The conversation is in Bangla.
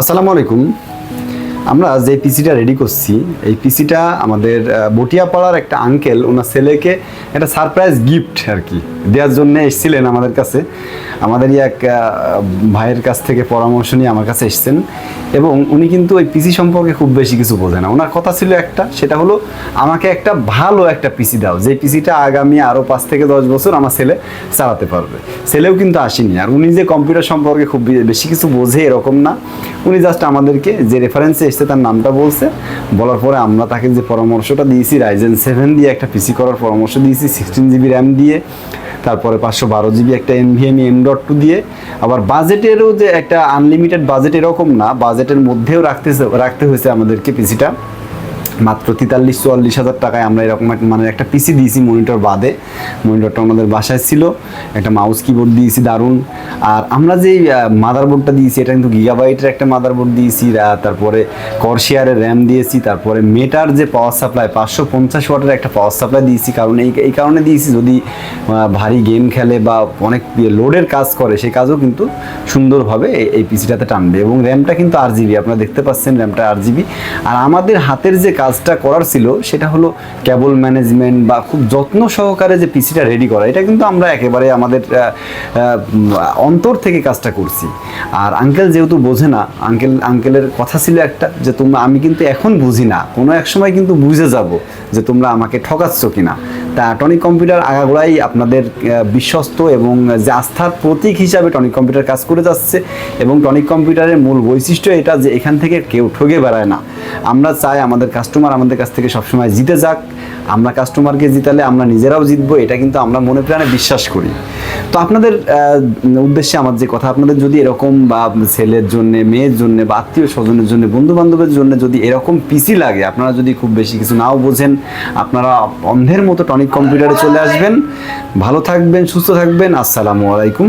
আসসালামু আলাইকুম। আমরা যে পিসিটা রেডি করছি, এই পিসিটা আমাদের বটিয়াপাড়ার একটা আঙ্কেল ওনার ছেলেকে একটা সারপ্রাইজ গিফট আর কি। দেওয়ার জন্য এসেছিলেন আমাদের কাছে। আমাদেরই এক ভাইয়ের কাছ থেকে পরামর্শ নিয়ে আমার কাছে এসেছেন। এবং উনি কিন্তু ওই পিসি সম্পর্কে খুব বেশি কিছু বোঝে না। ওনার কথা ছিল একটা, সেটা হলো আমাকে একটা ভালো একটা পিসি দাও। যে পিসিটা আগামী আরও পাঁচ থেকে দশ বছর আমার ছেলে চালাতে পারবে। ছেলেও কিন্তু আসেনি। আর উনি যে কম্পিউটার সম্পর্কে খুব বেশি কিছু বোঝে এরকম না। উনি জাস্ট আমাদেরকে যে রেফারেন্সে এসছে তার নামটা বলছে। বলার পরে আমরা তাকে যে পরামর্শটা দিয়েছি রাইজেন সেভেন দিয়ে একটা পিসি করার পরামর্শ দিয়েছি সিক্সটিন জিবি র্যাম দিয়ে। তারপরে পাঁচশো বারো জিবি একটা এনভিএমই এম ডট টু দিয়ে। আবার বাজেটেরও যে একটা আনলিমিটেড বাজেট এরকম না, বাজেটের মধ্যেও রাখতে রাখতে হয়েছে আমাদেরকে পিসিটা মাত্র তেতাল্লিশ, চুয়াল্লিশ হাজার টাকায় আমরা এরকম এক- মানে একটা পিসি দিয়েছি মনিটর বাদে। মনিটরটা আমাদের বাসায় ছিল। একটা মাউস কিবোর্ড দিয়েছি, দারুণ। আর আমরা যে মাদারবোর্ডটা দিয়েছি, এটা কিন্তু গিগাবাইটের একটা মাদারবোর্ড দিয়েছি তারপরে করশিয়ারের র্যাম দিয়েছি, তারপরে মেটার যে পাওয়ার সাপ্লাই পাঁচশো পঞ্চাশ ওয়াটের একটা পাওয়ার সাপ্লাই দিয়েছি। কারণ এই এই কারণে দিয়েছি, যদি ভারী গেম খেলে বা অনেক লোডের কাজ করে সেই কাজও কিন্তু সুন্দরভাবে এই পিসিটাতে টানবে। এবং র্যামটা কিন্তু আর জিবি আপনারা দেখতে পাচ্ছেন র্যামটা আর জিবি আর আমাদের হাতের যে কাজটা করার ছিল, সেটা হলো কেবল ম্যানেজমেন্ট বা খুব যত্ন সহকারে যে পিসিটা রেডি করা, এটা কিন্তু আমরা একেবারে আমাদের অন্তর থেকে কাজটা করছি। আর আঙ্কেল যেহেতু বোঝে না আঙ্কেল আঙ্কেলের কথা ছিল একটা, যে তোমরা, আমি কিন্তু এখন বুঝি না, কোনো এক সময় কিন্তু বুঝে যাব যে তোমরা আমাকে ঠকাচ্ছ কিনা। তা টনিক কম্পিউটার আগাগোড়াই আপনাদের বিশ্বস্ত এবং যে আস্থার প্রতীক হিসাবে টনিক কম্পিউটার কাজ করে যাচ্ছে এবং টনিক কম্পিউটারের মূল বৈশিষ্ট্য এটা যে এখান থেকে কেউ ঠকে বেড়ায় না। আমরা চাই আমাদের কাস্টমার আমাদের কাছ থেকে সবসময় জিতে যাক। আমরা কাস্টমারকে জিতালে আমরা নিজেরাও জিতবো, এটা কিন্তু আমরা মনে প্রাণে বিশ্বাস করি। তো আপনাদের উদ্দেশ্যে আমার যে কথা, আপনাদের যদি এরকম বা ছেলের জন্য, মেয়ের জন্য বা আত্মীয় স্বজনের জন্য বন্ধু বান্ধবের জন্য যদি এরকম পিসি লাগে, আপনারা যদি খুব বেশি কিছু নাও বোঝেন, আপনারা অন্ধের মতো টনিক কম্পিউটারে চলে আসবেন। ভালো থাকবেন, সুস্থ থাকবেন, আসসালামু আলাইকুম।